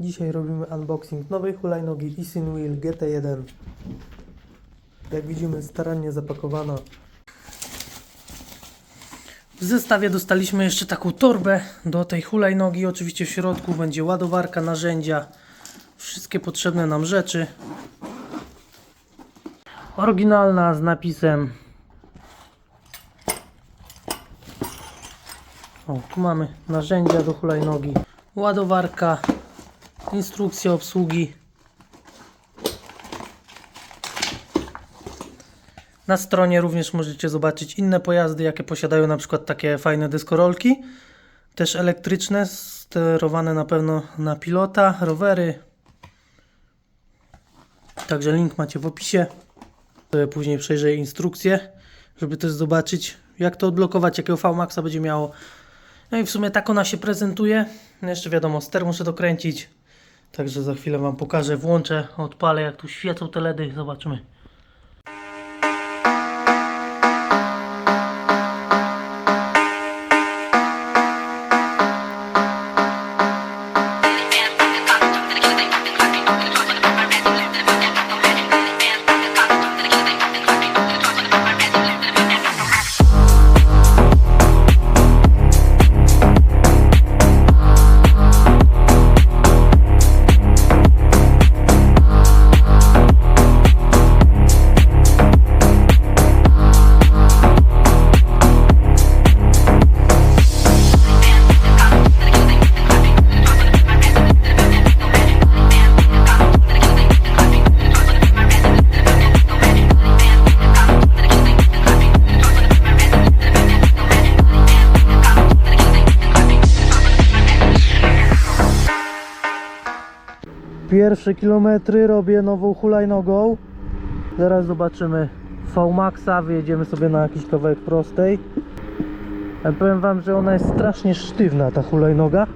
Dzisiaj robimy unboxing nowej hulajnogi Isin Wheel GT1. Jak widzimy starannie zapakowana. W zestawie dostaliśmy jeszcze taką torbę do tej hulajnogi. Oczywiście w środku będzie ładowarka, narzędzia, wszystkie potrzebne nam rzeczy. Oryginalna z napisem O, tu mamy narzędzia do hulajnogi, ładowarka, instrukcja obsługi. Na stronie również możecie zobaczyć inne pojazdy, jakie posiadają na przykład takie fajne deskorolki, też elektryczne, sterowane na pewno na pilota, rowery. Także link macie w opisie. Później przejrzę instrukcję, żeby też zobaczyć, jak to odblokować, jakiego VMAXa będzie miało. No i w sumie tak ona się prezentuje. No Jeszcze wiadomo, ster muszę dokręcić. Także za chwilę Wam pokażę, włączę, odpalę jak tu świecą te LEDy. Zobaczymy. Pierwsze kilometry robię nową hulajnogą. Zaraz zobaczymy VMAXa, wyjedziemy sobie na jakiś kawałek prostej. Powiem Wam, że ona jest strasznie sztywna ta hulajnoga.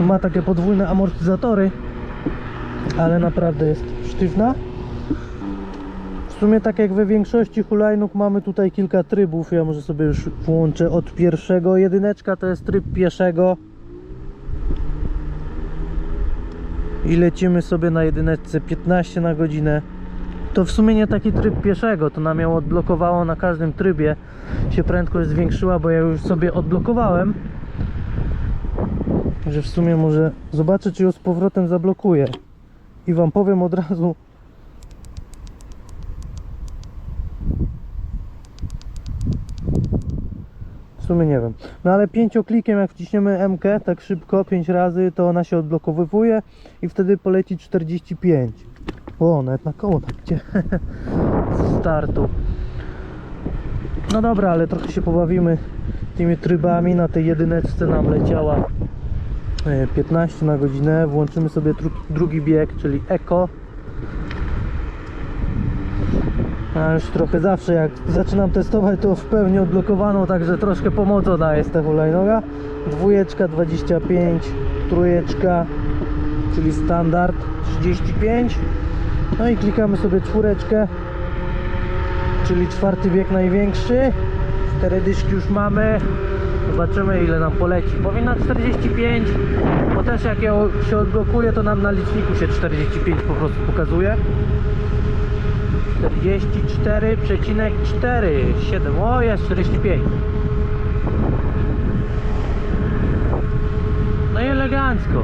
Ma takie podwójne amortyzatory, ale naprawdę jest sztywna. W sumie tak jak we większości hulajnóg mamy tutaj kilka trybów. Ja może sobie już włączę od pierwszego. Jedyneczka to jest tryb pieszego. I lecimy sobie na jedyneczce 15 na godzinę. To w sumie nie taki tryb pieszego to nam ją odblokowało na każdym trybie. Się prędkość zwiększyła bo ja już sobie odblokowałem że w sumie może zobaczę czy ją z powrotem zablokuję. I wam powiem od razu sumie nie wiem. No ale pięcioklikiem jak wciśniemy MK tak szybko, 5 razy, to ona się odblokowywuje i wtedy poleci 45. O, nawet na koło tak gdzie startu. No dobra, ale trochę się pobawimy tymi trybami. Na tej jedyneczce nam leciała e, 15 na godzinę. Włączymy sobie dru drugi bieg, czyli Eco. A już trochę zawsze jak zaczynam testować to w pełni odblokowaną, także troszkę pomocą daje z ta hulajnoga. Dwójeczka 25, trójeczka, czyli standard 35. No i klikamy sobie czwóreczkę, czyli czwarty bieg największy. Cztery dyszki już mamy. Zobaczymy ile nam poleci. Powinna 45, bo też jak ją się odblokuje to nam na liczniku się 45 po prostu pokazuje. 44,47 o jest 45 no i elegancko.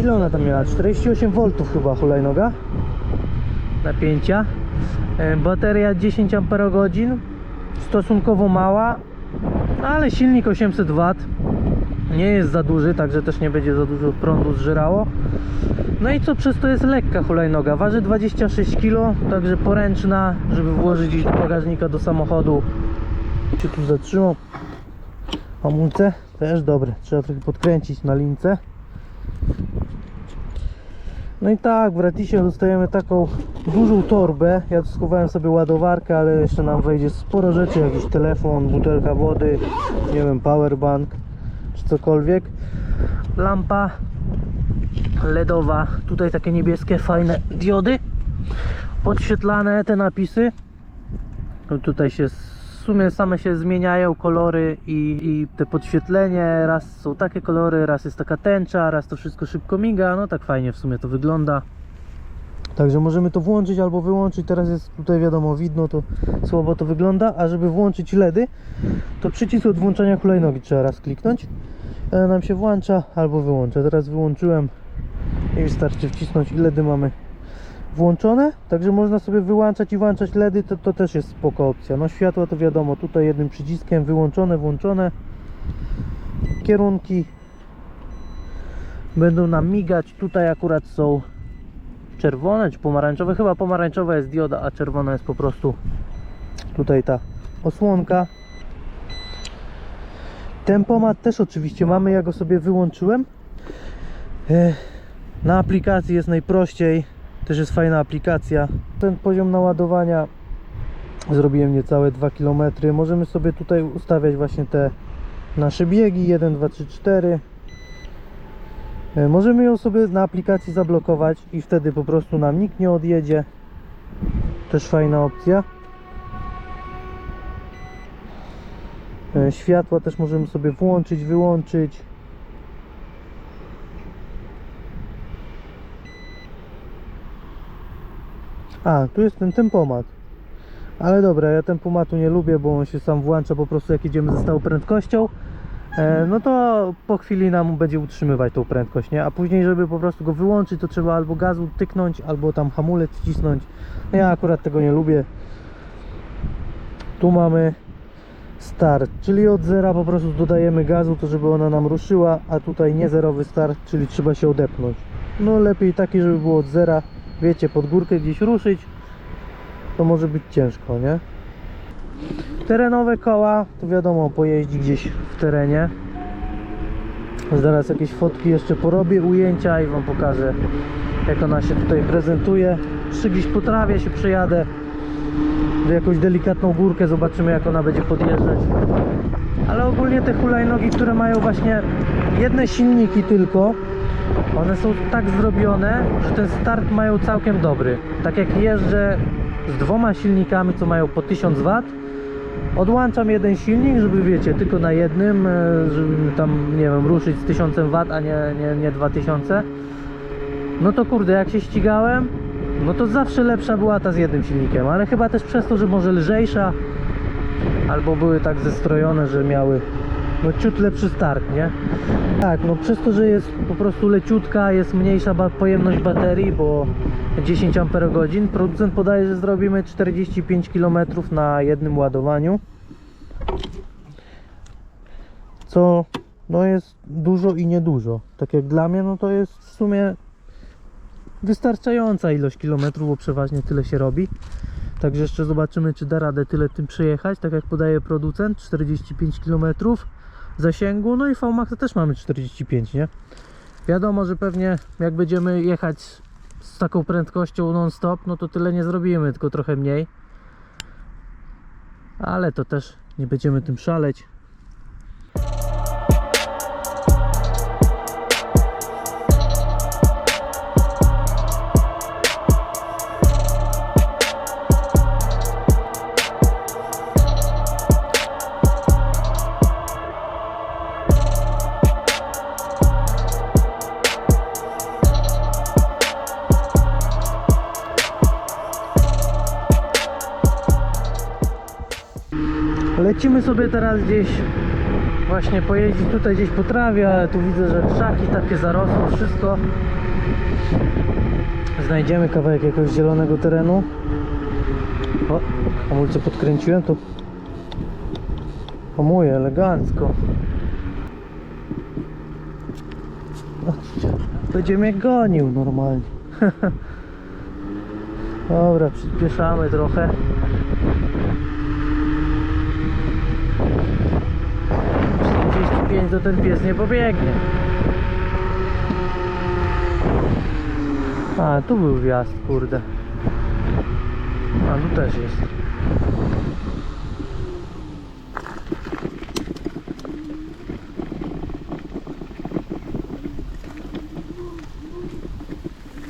Ile ona tam miała? 48 V chyba hulajnoga. Napięcia. E, bateria 10 Ah stosunkowo mała ale silnik 800 W nie jest za duży, także też nie będzie za dużo prądu zżerało no i co przez to jest lekka hulajnoga, waży 26 kg, także poręczna, żeby włożyć gdzieś do bagażnika do samochodu. Się tu zatrzymał. Hamulce też dobre, trzeba trochę podkręcić na lince. No i tak, w Ratisie dostajemy taką dużą torbę. Ja tu schowałem sobie ładowarkę, ale jeszcze nam wejdzie sporo rzeczy, jakiś telefon, butelka wody, nie wiem, powerbank czy cokolwiek. Lampa LEDowa, tutaj takie niebieskie fajne diody podświetlane te napisy no tutaj się sumie same się zmieniają kolory i, i te podświetlenie, raz są takie kolory, raz jest taka tęcza, raz to wszystko szybko miga, no tak fajnie w sumie to wygląda. Także możemy to włączyć albo wyłączyć, teraz jest tutaj wiadomo widno, to słabo to wygląda, a żeby włączyć LEDy, to przycisk od włączania hulajnogi trzeba raz kliknąć, e, nam się włącza albo wyłącza. Teraz wyłączyłem i wystarczy wcisnąć i LEDy mamy włączone, także można sobie wyłączać i włączać LEDy, to, to też jest spoko opcja. No światła to wiadomo, tutaj jednym przyciskiem wyłączone, włączone. Kierunki będą nam migać, tutaj akurat są czerwone czy pomarańczowe, chyba pomarańczowa jest dioda, a czerwona jest po prostu tutaj ta osłonka. Tempomat też oczywiście mamy, ja go sobie wyłączyłem. Ech, Na aplikacji jest najprościej, też jest fajna aplikacja. Ten poziom naładowania zrobiłem niecałe 2 km. Możemy sobie tutaj ustawiać właśnie te nasze biegi 1, 2, 3, 4. E, Możemy ją sobie na aplikacji zablokować i wtedy po prostu nam nikt nie odjedzie. Też fajna opcja. E, Światła też możemy sobie włączyć, wyłączyć. A, tu jest ten tempomat. Ale dobra, ja tempomatu nie lubię, bo on się sam włącza po prostu jak jedziemy ze stałą prędkością. E, no to po chwili nam będzie utrzymywać tą prędkość, nie? A później, żeby po prostu go wyłączyć, to trzeba albo gazu tyknąć, albo tam hamulec wcisnąć. No ja akurat tego nie lubię. Tu mamy start, czyli od zera po prostu dodajemy gazu, to żeby ona nam ruszyła, a tutaj nie zerowy start, czyli trzeba się odepnąć. No lepiej taki, żeby było od zera, wiecie, pod górkę gdzieś ruszyć, to może być ciężko, nie? Terenowe koła, to wiadomo, pojeździ gdzieś w terenie. Zaraz jakieś fotki jeszcze porobię, ujęcia i Wam pokażę, jak ona się tutaj prezentuje. Czy gdzieś po trawie się przejadę, jakąś delikatną górkę, zobaczymy jak ona będzie podjeżdżać. Ale ogólnie te hulajnogi, które mają właśnie jedne silniki tylko, one są tak zrobione, że ten start mają całkiem dobry. Tak jak jeżdżę z dwoma silnikami, co mają po 1000 W, odłączam jeden silnik, żeby wiecie, tylko na jednym, e, żeby tam, nie wiem, ruszyć z 1000 W, a nie, nie, nie 2000. No to kurde, jak się ścigałem, no to zawsze lepsza była ta z jednym silnikiem, ale chyba też przez to, że może lżejsza, albo były tak zestrojone, że miały no ciut lepszy start, nie? Tak, no przez to, że jest po prostu leciutka, jest mniejsza ba- pojemność baterii, bo 10 Ah, producent podaje, że zrobimy 45 km na jednym ładowaniu. Co no jest dużo i niedużo. Tak jak dla mnie, no to jest w sumie wystarczająca ilość kilometrów, bo przeważnie tyle się robi. Także jeszcze zobaczymy, czy da radę tyle tym przejechać, tak jak podaje producent, 45 km zasięgu, no i VMAX też mamy 45, nie? Wiadomo, że pewnie jak będziemy jechać z taką prędkością non-stop, no to tyle nie zrobimy, tylko trochę mniej. Ale to też nie będziemy tym szaleć. Lecimy sobie teraz gdzieś właśnie pojeździć tutaj gdzieś po trawie, ale tu widzę, że krzaki takie zarosło, wszystko. Znajdziemy kawałek jakiegoś zielonego terenu. O, hamulce podkręciłem, to hamuje elegancko. Będzie mnie gonił normalnie. Dobra, przyspieszamy trochę. 45 to ten pies nie pobiegnie. A, tu był wjazd, kurde. A, tu też jest.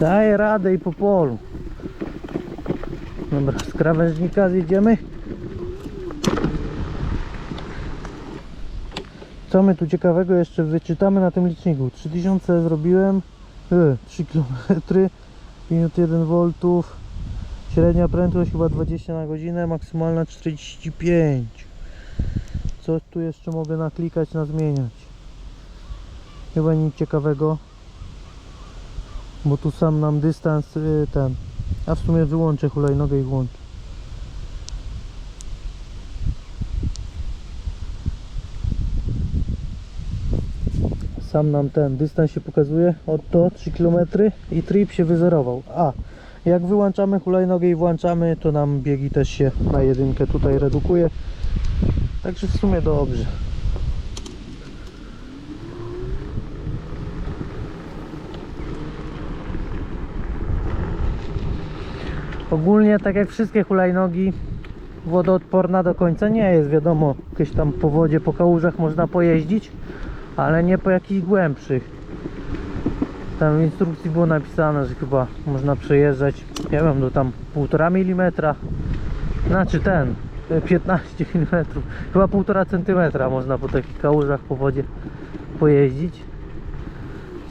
Daję radę i po polu. Dobra, z krawężnika zjedziemy. Co my tu ciekawego jeszcze wyczytamy na tym liczniku? 3000 zrobiłem, e, 3 km, 51 V, średnia prędkość chyba 20 na godzinę, maksymalna 45. Co tu jeszcze mogę naklikać, na zmieniać? Chyba nic ciekawego, bo tu sam nam dystans y, ten, a w sumie wyłączę hulajnogę i włączę. Sam nam ten dystans się pokazuje od do 3 km i trip się wyzerował. A jak wyłączamy hulajnogę i włączamy, to nam biegi też się na jedynkę tutaj redukuje. Także w sumie dobrze. Ogólnie tak jak wszystkie hulajnogi wodoodporna do końca nie jest, wiadomo, jakieś tam po wodzie, po kałużach można pojeździć, ale nie po jakichś głębszych. Tam w instrukcji było napisane, że chyba można przejeżdżać, nie wiem, do tam 1,5 mm. Znaczy ten, e, 15 mm. Chyba 1,5 cm można po takich kałużach po wodzie pojeździć.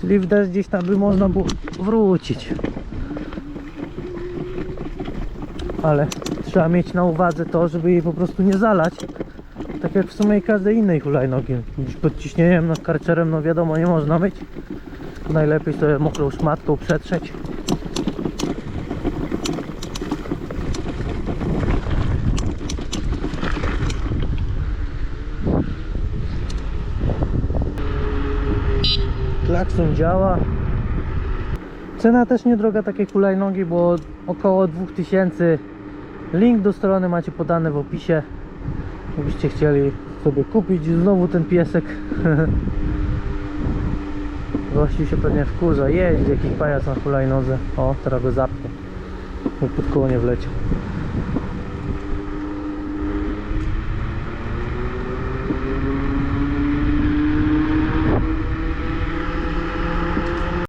Czyli widać gdzieś tam by można było wrócić. Ale trzeba mieć na uwadze to, żeby jej po prostu nie zalać. Tak jak w sumie każdej innej hulajnogi. Pod ciśnieniem, no karczerem, no wiadomo, nie można myć. Najlepiej sobie mokrą szmatką przetrzeć. Klakson działa. Cena też niedroga takiej hulajnogi, bo około 2000 Link do strony macie podany w opisie. Jakbyście chcieli sobie kupić. Znowu ten piesek. Gościu się pewnie wkurza. Jeździ jakiś pajac na hulajnodze. O, teraz go zapnie. Pod koło nie wleciał.